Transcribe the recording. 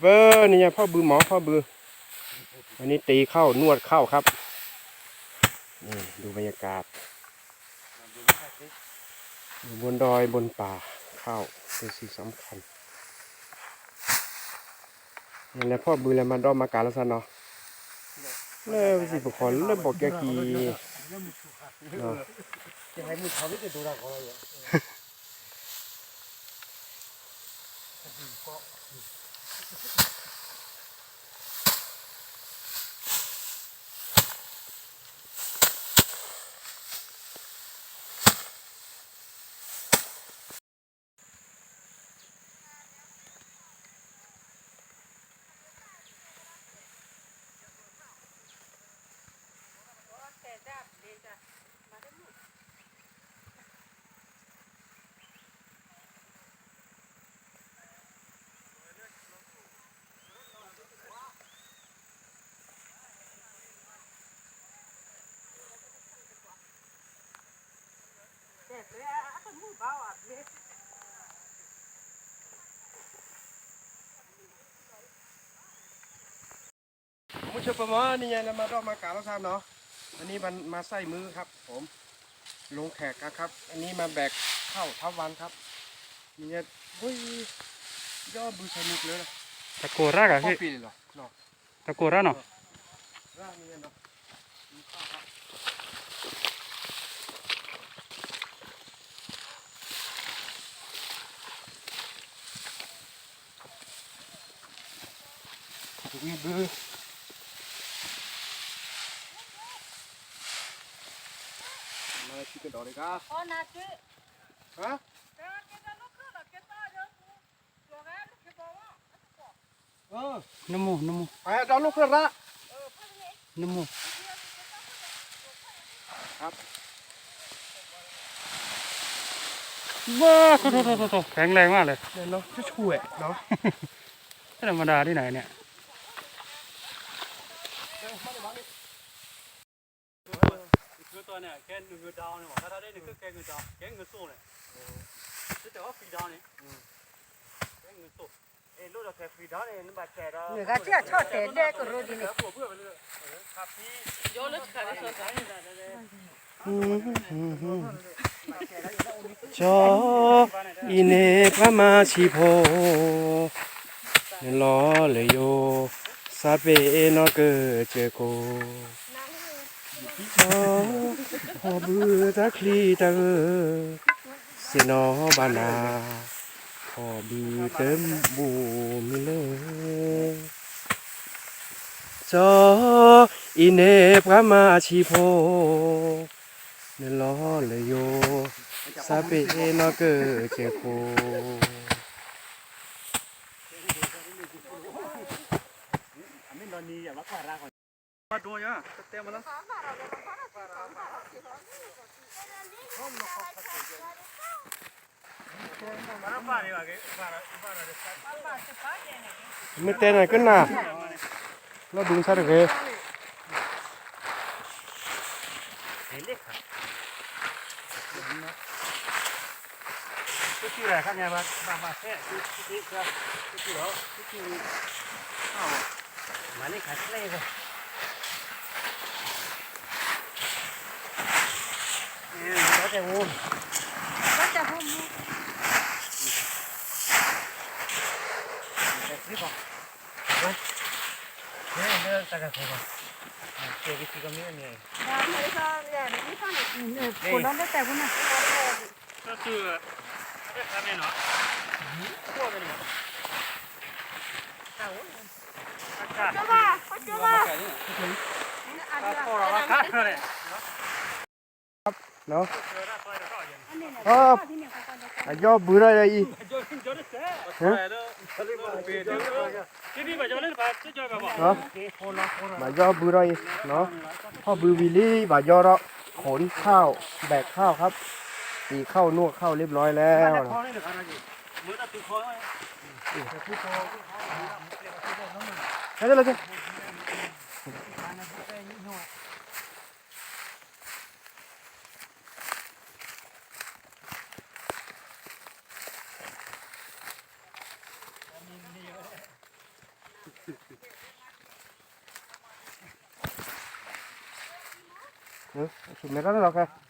เบอร์นี่ไงพ่อบือหมอพ่อบือ อันนี้ตีเข้านวดเข้าครับนี่ดูบรรยากาศอยู่บนดอยบนป่าเข้าเป็นสิ่งสำคัญนี่แหละพ่อบือแล้วมาดอมมาการแล้วซะเนาะเลิกสิบุคคลเลิกบอกแกกีเนาะ ยังไงมึงเขาไม่จะดูเราเขาเลยมุ ชประมาณนี่ไงแล้วมาดอมมาการแล้วซะเนาะอันนี้มันมาใส่มือครับ ผมลงแขกกันครับ อันนี้มาแบกเข้าทับวันครับนี่ไงเฮ้ยย่อบือสนุกเลยนะตะโกรากอะข้อพี่ปีเลยเหรอเนาะตะโกราเนาะร่างนี่ไงเนาะมีข้าวครับถูกมีบือมาชิคกี้พายเลยครับ Oh, nanti. ฮะ Jangan kita luka lah. Kita ada jualan kita bawa. เออ น้ำมูน้ำมูไปดอนลูกเครื่องละน้ำมูครับว้าโตโตโตโตโตแข็งแรงมากเลยเนี่ยเนาะช่วยๆเนาะไม่ธรรมดาที่ไหนเนี่ย คือ ตัวเนี่ยแกหนึ่งเงินดาวเนี่ยถ้าได้หนึ่งคือแกเงินดาวแกเงินสู้เนี่ยแต่ว่าฟรีดาวเนี่ยแกเงินสู้เอ้ลูกเราแค่ฟรีดาวเนี่ยนึกว่าแค่เรา Mereka cakap cakap tenda ke road ini. ครับพี่ Jauh sekali selesai. จออีเนพระมาชิโพเนลอเลยโยซาเปนอเกอเจโกจอ พอบือตะคลีตะเอสินอบานาพอบือเต็มบูมิเลจออีเนพระมาชิโพเนลอเลยโยซาเปนอเกเจโคไม่นนนี่อย่ามาขวาราก่อนมาดูอะเต็มมาแล้วมาบ้านนี่ว่าแกบ้านบ้านอะไรไม่เต้นอะไรกั นนะเราดุงซะเถอะก็ชื่ออะไรครับเนี่ยมามามาแค่ชื่อชื่อครับชื่อเหรอชื่ออ้าวมานี่ขายอะไรกันเออแล้วแต่วู Baca buku. แต่คลิปอะเฮ้ยเนี่ยเรื่องตะกั่วผมอะเกี่ยวกับที่ก็มีอันนี้ Dah mereka ya, ini kan ini pulang dah tak guna. ก็คือไม่ได้ทำเองเนาะพวกกันเนี่ยข้าวข้าว Coba, coba. ข้าว Ini ข้าว ada. โคราข้าวเลยเนาะเจอหน้าซอยเดี๋ยวก็ยัง Ini ni. Ah. Ini kau kau. อายอบืออะไรอีจนจนเสร็จที่นี่มาจะเล่นบาสจะจอยกับบ่เนาะบายอบืออะไรเนาะพ่อบือวิลลี่บายอเราขนข้าวแบกข้าวครับตีข้าวนวดข้าวเรียบร้อยแล้วคอนี่เดี๋ยวกันนะจีมือตะตุคอไว้ใช่แล้วจ้ะเออสุด ไม่ได้หรอกครับ